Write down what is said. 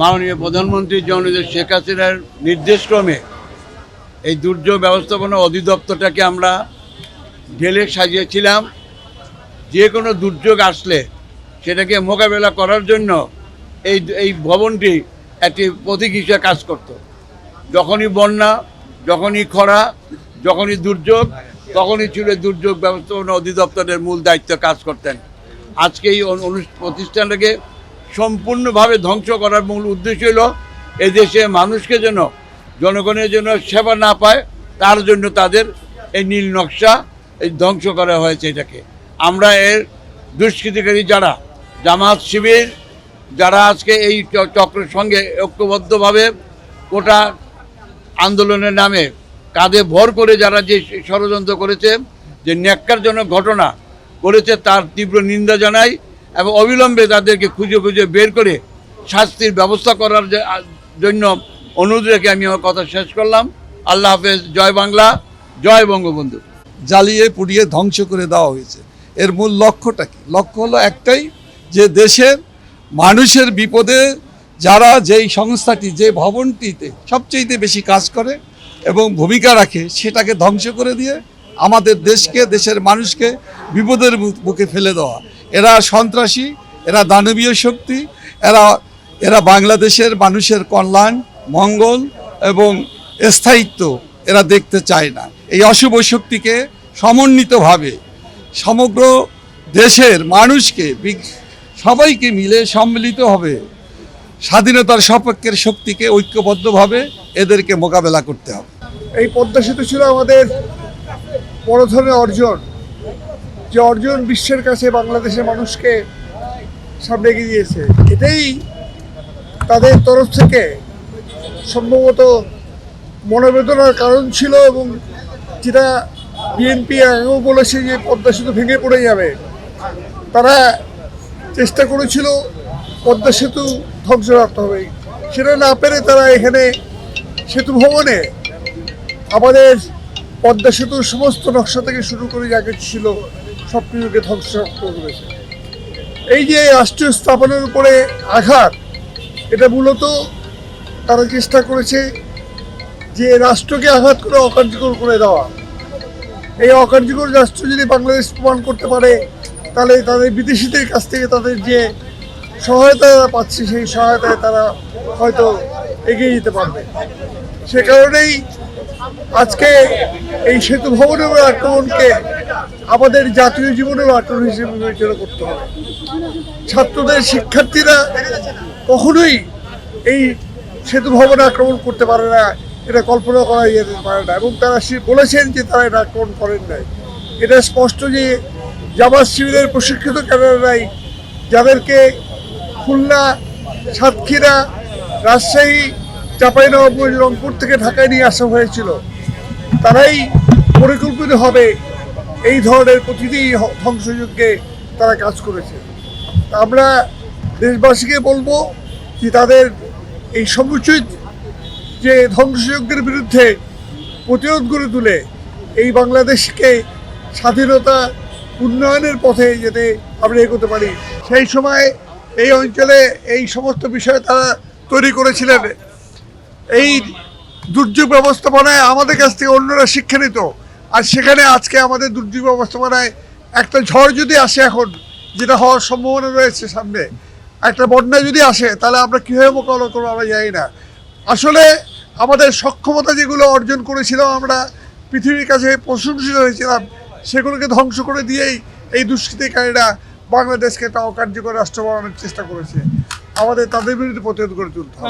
মাননীয় প্রধানমন্ত্রী জননেত্রী শেখ হাসিনার নির্দেশক্রমে এই দুর্যোগ ব্যবস্থাপনা অধিদপ্তরটাকে আমরা ঢেলে সাজিয়েছিলাম। যে কোনো দুর্যোগ আসলে সেটাকে মোকাবেলা করার জন্য এই এই ভবনটি একটি প্রতীক হিসেবে কাজ করত। যখনই বন্যা, যখনই খরা, যখনই দুর্যোগ, তখনই ছিল দুর্যোগ ব্যবস্থাপনা অধিদপ্তরের মূল দায়িত্ব কাজ করতেন। আজকে এই প্রতিষ্ঠানটাকে সম্পূর্ণভাবে ধ্বংস করার মূল উদ্দেশ্য হলো, এদেশে মানুষকে যেন, জনগণের জন্য সেবা না পায়, তার জন্য তাদের এই নীল নকশা এই ধ্বংস করা হয়েছে এটাকে। আমরা এর দুষ্কৃতিকারী যারা, জামাত শিবির, যারা আজকে এই চক্রের সঙ্গে ঐক্যবদ্ধভাবে গোটা আন্দোলনের নামে কাঁধে ভর করে যারা যে ষড়যন্ত্র করেছে, যে ন্যাক্কারজনক ঘটনা করেছে, তার তীব্র নিন্দা জানাই এবং অবিলম্বে তাদেরকে খুঁজে খুঁজে বের করে শাস্তির ব্যবস্থা করার জন্য অনুরোধ রেখে আমি আমার কথা শেষ করলাম। আল্লাহ হাফেজ, জয় বাংলা, জয় বঙ্গবন্ধু। জ্বালিয়ে পুড়িয়ে ধ্বংস করে দেওয়া হয়েছে। এর মূল লক্ষ্যটা কি? লক্ষ্য হলো একটাই, যে দেশের মানুষের বিপদে যারা যেই সংস্থাটি, যে ভবনটিতে সবচেয়ে বেশি কাজ করে এবং ভূমিকা রাখে, সেটাকে ধ্বংস করে দিয়ে আমাদের দেশকে, দেশের মানুষকে বিপদের মুখে ফেলে দেওয়া। এরা সন্ত্রাসী, এরা দানবীয় শক্তি, এরা এরা বাংলাদেশের মানুষের কল্যাণ, মঙ্গল এবং স্থায়িত্ব এরা দেখতে চায় না। এই অশুভ শক্তিকে সমন্বিতভাবে সমগ্র দেশের মানুষকে সবাইকে মিলে সম্মিলিত হবে। স্বাধীনতার সপক্ষের শক্তিকে ঐক্যবদ্ধভাবে এদেরকে মোকাবেলা করতে হবে। এই পদ্মা সেতু ছিল আমাদের বড় ধরনের অর্জন। যে অর্জন বিশ্বের কাছে বাংলাদেশের মানুষকে সামনে এগিয়ে দিয়েছে, এটাই তাদের তরফ থেকে সম্ভবত মনোবেদনার কারণ ছিল এবং যেটা বিএনপি আগেও বলেছে যে পদ্মা সেতু ভেঙে পড়ে যাবে, তারা চেষ্টা করেছিল পদ্মা সেতু ধ্বংস রাখতে হবে। সেটা না পেরে তারা এখানে সেতু ভবনে আমাদের পদ্মা সেতুর সমস্ত নকশা থেকে শুরু করে যা কিছু ছিল সব কিছুকে ধ্বংস করে এই যে রাষ্ট্রীয় স্থাপনের উপরে আঘাত, এটা মূলত তারা চেষ্টা করেছে যে রাষ্ট্রকে আঘাত করে অকার্যকর করে দেওয়া। এই অকার্যকর রাষ্ট্র যদি বাংলাদেশ প্রমাণ করতে পারে, তাহলে তাদের বিদেশিদের কাছ থেকে তাদের যে সহায়তা পাচ্ছে, সেই সহায়তায় তারা হয়তো এগিয়ে যেতে পারবে। সে কারণেই আজকে এই সেতু ভবনের আক্রমণকে আমাদের জাতীয় জীবনের আক্রমণ হিসেবে বিবেচনা করতে হবে। ছাত্রদের শিক্ষার্থীরা কখনোই এই সেতু ভবনে আক্রমণ করতে পারে না, এটা কল্পনা করা যেতে পারে না এবং তারা বলেছেন যে তারা এটা আক্রমণ করেন নাই। এটা স্পষ্ট যে জামাত শিবিরের প্রশিক্ষিত ক্যাডাররাই যাদেরকে খুলনা, সাতক্ষীরা, রাজশাহী, চাঁপাইনবাবগঞ্জ রংপুর থেকে ঢাকায় নিয়ে আসা হয়েছিল, তারাই পরিকল্পিতভাবে এই ধরনের প্রতিটি ধ্বংসযজ্ঞে তারা কাজ করেছে। আমরা দেশবাসীকে বলব যে তাদের এই সমুচিত যে ধ্বংসযজ্ঞের বিরুদ্ধে প্রতিরোধ গড়ে তুলে এই বাংলাদেশকে স্বাধীনতা উন্নয়নের পথে যেতে আমরা এগোতে পারি। সেই সময় এই অঞ্চলে এই সমস্ত বিষয় তারা তৈরি করেছিলেন। এই দুর্যোগ ব্যবস্থাপনায় আমাদের কাছ থেকে অন্যরা শিক্ষা নিত। আর সেখানে আজকে আমাদের দুর্যোগ ব্যবস্থাপনায় একটা ঝড় যদি আসে এখন, যেটা হওয়ার সম্ভাবনা রয়েছে সামনে, একটা বন্যা যদি আসে, তাহলে আমরা কীভাবে মোকাবিলা করব আমরা জানি না। আসলে আমাদের সক্ষমতা যেগুলো অর্জন করেছিলাম আমরা, পৃথিবীর কাছে প্রশংসিত হয়েছিলাম, সেগুলোকে ধ্বংস করে দিয়েই এই দুষ্কৃতিকারীরা বাংলাদেশকে একটা অকার্যকর রাষ্ট্র বানানোর চেষ্টা করেছে। আমাদের তাদের বিরুদ্ধে প্রতিরোধ করে তুলতে হবে।